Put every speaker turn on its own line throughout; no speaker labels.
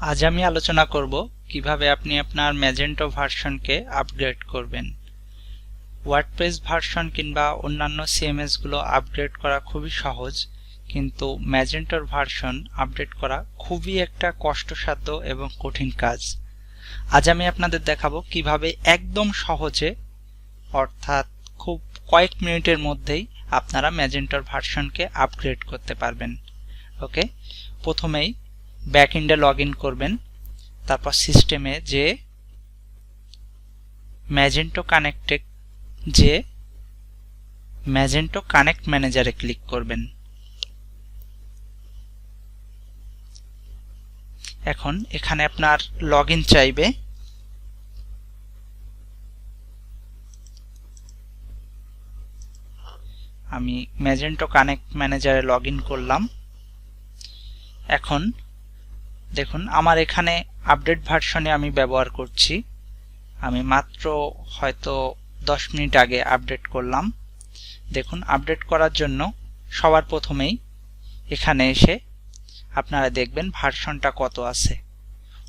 আজ আমি আলোচনা করব কীভাবে আপনি আপনার ম্যাজেন্টো ভার্সনকে আপগ্রেড করবেন। ওয়ার্ডপ্রেস ভার্সন কিংবা অন্যান্য সিএমএসগুলো আপগ্রেড করা খুবই সহজ, কিন্তু ম্যাজেন্টোর ভার্সন আপডেট করা খুবই একটা কষ্টসাধ্য এবং কঠিন কাজ। আজ আমি আপনাদের দেখাবো কীভাবে একদম সহজে, অর্থাৎ খুব কয়েক মিনিটের মধ্যেই আপনারা ম্যাজেন্টোর ভার্সনকে আপগ্রেড করতে পারবেন। ওকে প্রথমেই ব্যাক ইন্ডে লগ করবেন। তারপর সিস্টেমে যে ম্যাজেন্টো কানেক্টে যে ম্যাজেন্টো কানেক্ট ম্যানেজারে ক্লিক করবেন। এখন এখানে আপনার লগ চাইবে। আমি ম্যাজেন্টো কানেক্ট ম্যানেজারে লগ করলাম। এখন দেখুন, আমার এখানে আপডেট ভার্সনে আমি ব্যবহার করছি। আমি মাত্র হয়তো দশ মিনিট আগে আপডেট করলাম। দেখুন আপডেট করার জন্য সবার প্রথমেই এখানে এসে আপনারা দেখবেন ভার্সনটা কত আছে।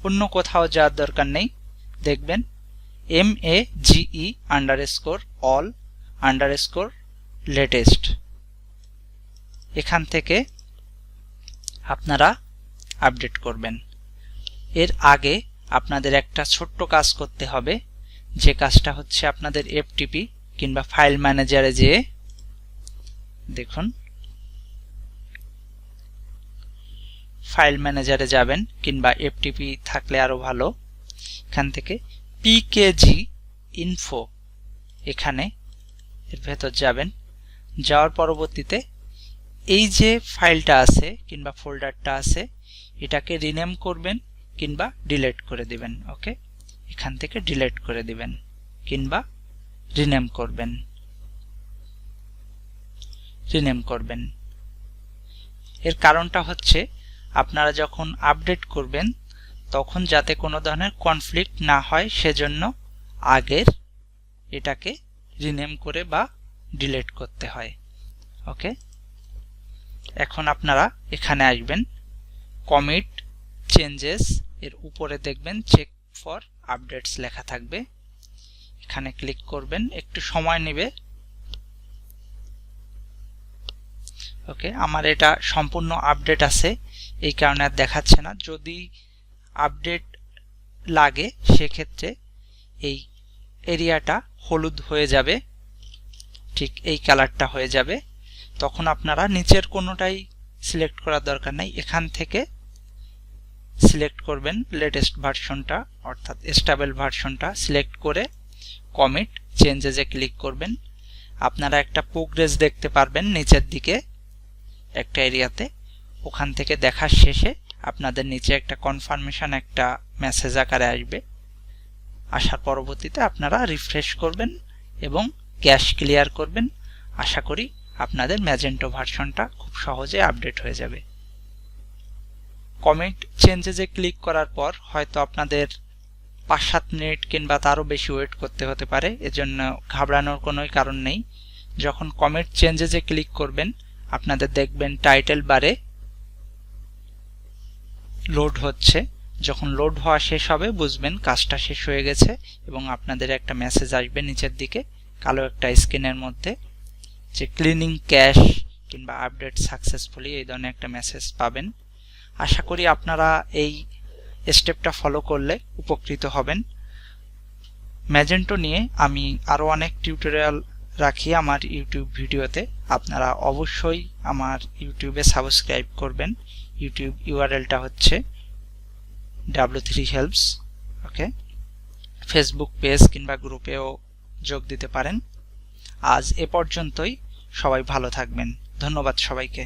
অন্য কোথাও যাওয়ার দরকার নেই। দেখবেন M A G E underscore all underscore latest এখান থেকে আপনারা আপডেট করবেন। এর আগে আপনাদের একটা ছোট্ট কাজ করতে হবে। যে কাজটা হচ্ছে আপনাদের এফটিপি কিংবা ফাইল ম্যানেজারে যেয়ে দেখুন। ফাইল ম্যানেজারে যাবেন কিংবা এফটিপি থাকলে আরও ভালো। এখান থেকে পিকেজি ইনফো এখানে এর ভেতর যাবেন। যাওয়ার পরবর্তীতে এই যে ফাইলটা আছে কিংবা ফোল্ডারটা আছে এটাকে রিনেম করবেন কিংবা ডিলেট করে দিবেন ওকে এখান থেকে ডিলেট করে দিবেন কিংবা রিনেম করবেন। রিনেম করবেন। এর কারণটা হচ্ছে আপনারা যখন আপডেট করবেন, তখন যাতে কোনো ধরনের কনফ্লিক্ট না হয়, সেজন্য আগের এটাকে রিনেম করে বা ডিলেট করতে হয় ওকে এখন আপনারা এখানে আসবেন। কমিট চেঞ্জেস এর উপরে দেখবেন চেক ফর আপডেটস লেখা থাকবে। এখানে ক্লিক করবেন, একটু সময় নেবে। ওকে, আমার এটা সম্পূর্ণ আপডেট আছে, এই কারণে আর দেখাচ্ছে না। যদি আপডেট লাগে, সেক্ষেত্রে এই এরিয়াটা হলুদ হয়ে যাবে, ঠিক এই কালারটা হয়ে যাবে। তখন আপনারা নিচের কোনোটাই সিলেক্ট করার দরকার নেই। এখান থেকে সিলেক্ট করবেন লেটেস্ট ভার্সনটা অর্থাৎ স্টেবল ভার্সনটা সিলেক্ট করে কমিট চেঞ্জেসে ক্লিক করবেন, আপনারা একটা প্রোগ্রেস দেখতে পারবেন নিচের দিকে একটা এরিয়াতে। ওখান থেকে দেখার শেষে আপনাদের নিচে একটা কনফার্মেশন একটা মেসেজ আকারে আসবে। আসার পরবর্তীতে আপনারা রিফ্রেশ করবেন এবং ক্যাশ ক্লিয়ার করবেন। আশা করি আপনাদের ম্যাজেন্টো ভার্সনটা খুব সহজে আপডেট হয়ে যাবে। কমেন্ট চেঞ্জেসে ক্লিক করার পর হয়তো আপনাদের পাঁচ সাত মিনিট কিংবা তারও বেশি ওয়েট করতে হতে পারে, এজন্য ঘাবড়ানোর কোনো কারণ নেই। যখন কমেন্ট চেঞ্জেসে ক্লিক করবেন, আপনাদের দেখবেন টাইটেল বারে লোড হচ্ছে। যখন লোড হওয়া শেষ হবে, বুঝবেন কাজটা শেষ হয়ে গেছে এবং আপনাদের একটা মেসেজ আসবে নিচের দিকে, কালো একটা স্ক্রিনের মধ্যে, যে ক্লিনিং ক্যাশ কিংবা আপডেট সাকসেসফুলি এই ধরনের একটা মেসেজ পাবেন। আশা করি আপনারা এই স্টেপটা ফলো করলে উপকৃত হবেন। ম্যাজেন্টো নিয়ে আমি আরও অনেক টিউটোরিয়াল রাখি আমার ইউটিউব ভিডিওতে। আপনারা অবশ্যই আমার ইউটিউবে সাবস্ক্রাইব করবেন। ইউটিউব ইউআরএলটা হচ্ছে W three helps okay Facebook page কিংবা গ্রুপেও যোগ দিতে পারেন। আজ এ পর্যন্তই। সবাই ভালো থাকবেন। ধন্যবাদ সবাইকে।